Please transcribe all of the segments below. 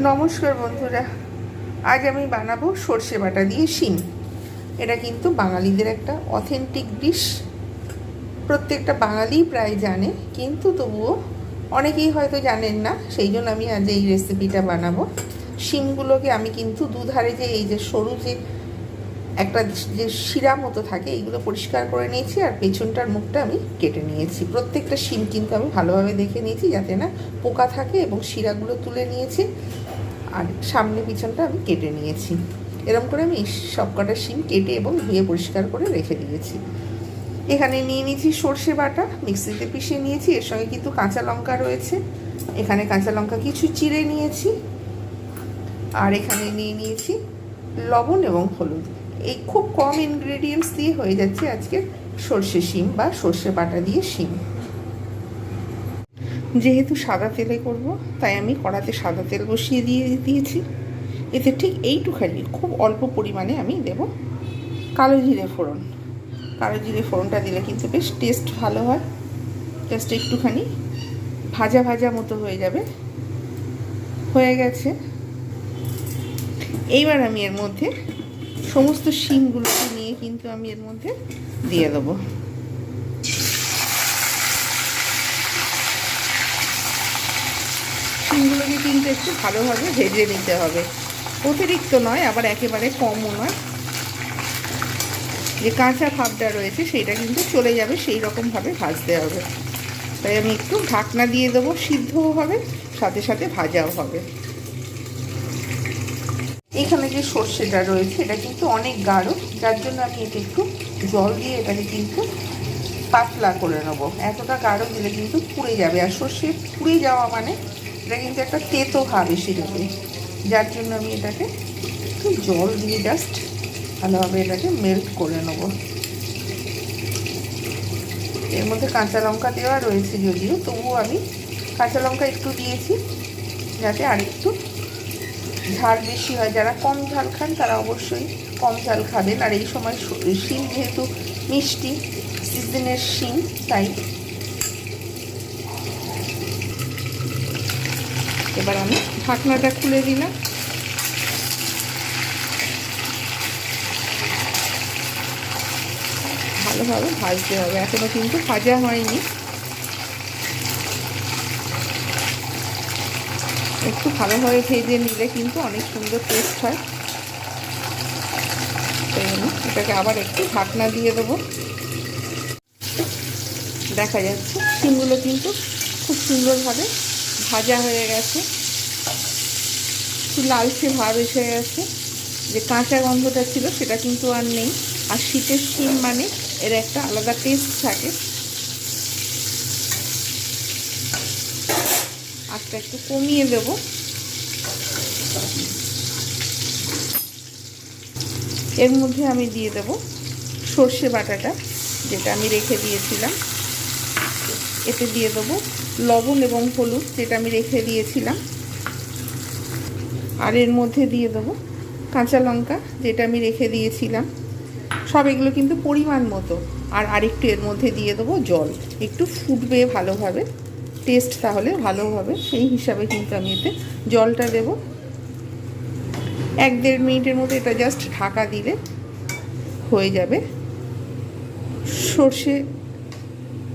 নমস্কার বন্ধুরা। আজ আমি বানাবো সর্ষে বাটা দিয়ে শিম। এটা কিন্তু বাঙালিদের একটা অথেন্টিক ডিশ প্রত্যেকটা বাঙালি প্রায় জানে, কিন্তু তবুও অনেকেই হয়তো জানেন না, সেই জন্য আমি আজ এই রেসিপিটা বানাবো। শিমগুলোকে আমি কিন্তু দুধারে যে এই যে সরু যে একটা যে শিরা মতো থাকে, এইগুলো পরিষ্কার করে নিয়েছি আর পেছনটার মুখটা আমি কেটে নিয়েছি। প্রত্যেকটা শিম কিন্তু আমি ভালোভাবে দেখে নিয়েছি যাতে না পোকা থাকে এবং শিরাগুলো তুলে নিয়েছি আর সামনে পিছনটা আমি কেটে নিয়েছি। এরকম করে আমি সব কটা শিম কেটে এবং ধুয়ে পরিষ্কার করে রেখে দিয়েছি। এখানে নিয়ে নিয়েছি সর্ষে বাটা, মিক্সিতে পিষে নিয়েছি, এর সঙ্গে কিন্তু কাঁচা লঙ্কা রয়েছে। এখানে কাঁচা লঙ্কা কিছু চিড়ে নিয়েছি। আর এখানে নিয়ে নিয়েছি লবণ এবং হলুদ। এই খুব কম ইনগ্রেডিয়েন্টস দিয়ে হয়ে যাচ্ছে আজকে সর্ষে শিম বা সর্ষে বাটা দিয়ে শিম। যেহেতু সাদা তেলে করব, তাই আমি কড়াতে সাদা তেল বসিয়ে দিয়ে দিয়েছি। এতে ঠিক এইটুখানি, খুব অল্প পরিমাণে আমি দেব কালো জিরে ফোড়ন। কালো জিরে ফোড়নটা দিলে কিন্তু বেশ টেস্ট ভালো হয়। জাস্ট একটুখানি ভাজা ভাজা মতো হয়ে যাবে। হয়ে গেছে। এইবার আমি এর মধ্যে সমস্ত শিমগুলোকে নিয়ে কিন্তু আমি এর মধ্যে দিয়ে দেবো। শিমগুলোকে কিন্তু একটু ভালোভাবে ভেজে নিতে হবে। অতিরিক্ত নয়, আবার একেবারে কমও নয়। যে কাঁচা ভাবটা রয়েছে সেটা কিন্তু চলে যাবে, সেই রকমভাবে ভাজতে হবে। তাই আমি একটু ঢাকনা দিয়ে দেবো, সিদ্ধও হবে, সাথে সাথে ভাজাও হবে। এখানে যে সর্ষেটা রয়েছে, এটা কিন্তু অনেক গাঢ়, যার জন্য আমি এটা একটু জল দিয়ে এটাকে কিন্তু পাতলা করে নেব। এতটা গাঢ় দিলে কিন্তু পুড়ে যাবে। আর সর্ষে পুড়ে যাওয়া মানে এটা কিন্তু একটা তেতো ভাব এসে যাবে। যার জন্য আমি এটাকে একটু জল দিয়ে জাস্ট ভালোভাবে এটাকে মেল্ট করে নেব। এর মধ্যে কাঁচা লঙ্কা দেওয়া রয়েছে যদিও, তবুও আমি কাঁচা লঙ্কা একটু দিয়েছি, যাতে আরেকটু ঝাল বেশি হয়, যারা কম ঝাল খান তারা অবশ্যই কম ঝাল খাবেন। আর এই সময় শিম যেহেতু মিষ্টি, সিজনের শিম, তাই এবার আমি ঢাকনাটা খুলে দিলাম। ভালোভাবে ভাজতে হবে, এখনও কিন্তু ভাজা হয়নি। একটু ভালোভাবে ভেজে নিলে কিন্তু অনেক সুন্দর টেস্ট হয়। এটাকে আবার একটু ঢাকনা দিয়ে দেবো। দেখা যাচ্ছে শিমগুলো কিন্তু খুব সুন্দরভাবে ভাজা হয়ে গেছে। একটু লালচে ভাব এসে গেছে। যে কাঁচা গন্ধটা ছিল সেটা কিন্তু আর নেই। আর শীতের শিম মানে এর একটা আলাদা টেস্ট থাকে। আজটা একটু কমিয়ে দেব। এর মধ্যে আমি দিয়ে দেব সর্ষে বাটাটা, যেটা আমি রেখে দিয়েছিলাম। এতে দিয়ে দেবো লবণ এবং হলুদ, যেটা আমি রেখে দিয়েছিলাম। আর এর মধ্যে দিয়ে দেবো কাঁচা লঙ্কা, যেটা আমি রেখে দিয়েছিলাম। সব এগুলো কিন্তু পরিমাণ মতো। আর আরেকটু এর মধ্যে দিয়ে দেবো জল। একটু ফুটবে ভালোভাবে। টেস্ট তাহলে ভালো হবে। সেই হিসাবে কিন্তু আমি এতে জলটা দেব। এক দেড় মিনিটের মতো এটা জাস্ট ঢাকা দিলে হয়ে যাবে। সর্ষে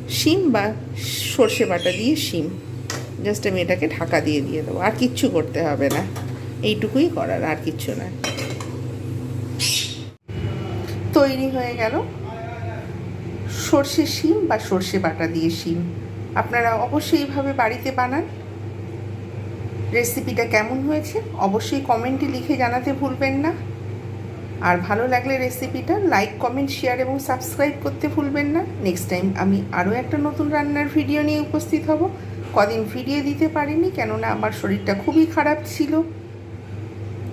শিম বা সর্ষে বাটা দিয়ে শিম। জাস্ট আমি এটাকে ঢাকা দিয়ে দিয়ে দেবো। আর কিচ্ছু করতে হবে না। এইটুকুই করার, আর কিচ্ছু না। তৈরি হয়ে গেল। সর্ষে শিম বা সর্ষে বাটা দিয়ে শিম। আপনারা অবশ্যই এইভাবে বাড়িতে বানান। রেসিপিটা কেমন হয়েছে, অবশ্যই কমেন্টে লিখে জানাতে ভুলবেন না। আর ভালো লাগলে রেসিপিটা লাইক কমেন্ট শেয়ার এবং সাবস্ক্রাইব করতে ভুলবেন না। নেক্সট টাইম আমি আরও একটা নতুন রান্নার ভিডিও নিয়ে উপস্থিত হব। কদিন ফিরিয়ে দিতে পারিনি, কেননা আমার শরীরটা খুবই খারাপ ছিল।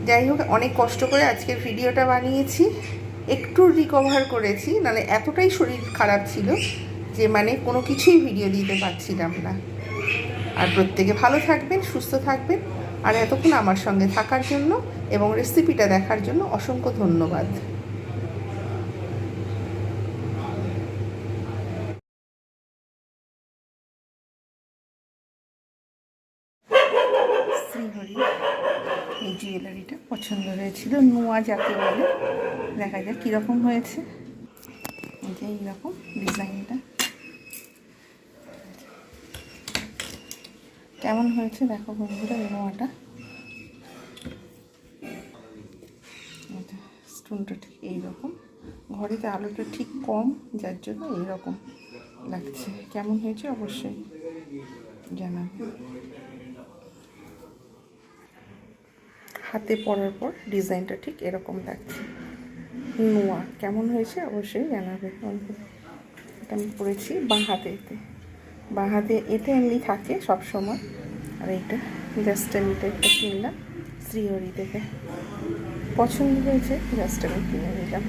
যাই হোক, অনেক কষ্ট করে আজকের ভিডিওটা বানিয়েছি। একটু রিকভার করেছি, নাহলে এতটাই শরীর খারাপ ছিল। যে মানে কোনো কিছুই ভিডিও দিতে পারছিলাম না। আর প্রত্যেকে ভালো থাকবেন, সুস্থ থাকবেন। আর এতক্ষণ আমার সঙ্গে থাকার জন্য এবং রেসিপিটা দেখার জন্য অসংখ্য ধন্যবাদ। এই জুয়েলারিটা পছন্দ হয়েছিল, নোয়া যাকে বলে। দেখা যাক কীরকম হয়েছে। এই যে এইরকম ডিজাইনটা কেমন হয়েছে দেখো বন্ধুরা এই এটা স্টোনটা ঠিক এইরকম। ঘরেতে আলোটা ঠিক কম, যার জন্য এইরকম লাগছে। কেমন হয়েছে অবশ্যই জানাবে। হাতে পরার পর ডিজাইনটা ঠিক এরকম লাগছে। নোয়া, কেমন হয়েছে অবশ্যই জানাবে বন্ধুরা। এটা আমি পরেছি বাঁ হাতে। বাঁ হাতে এটা এমনি থাকে সবসময় আর এইটা জাস্ট আমি এটা একটা কিনলাম শ্রীহরি থেকে পছন্দ হয়েছে জাস্ট আমি কিনে নিলাম।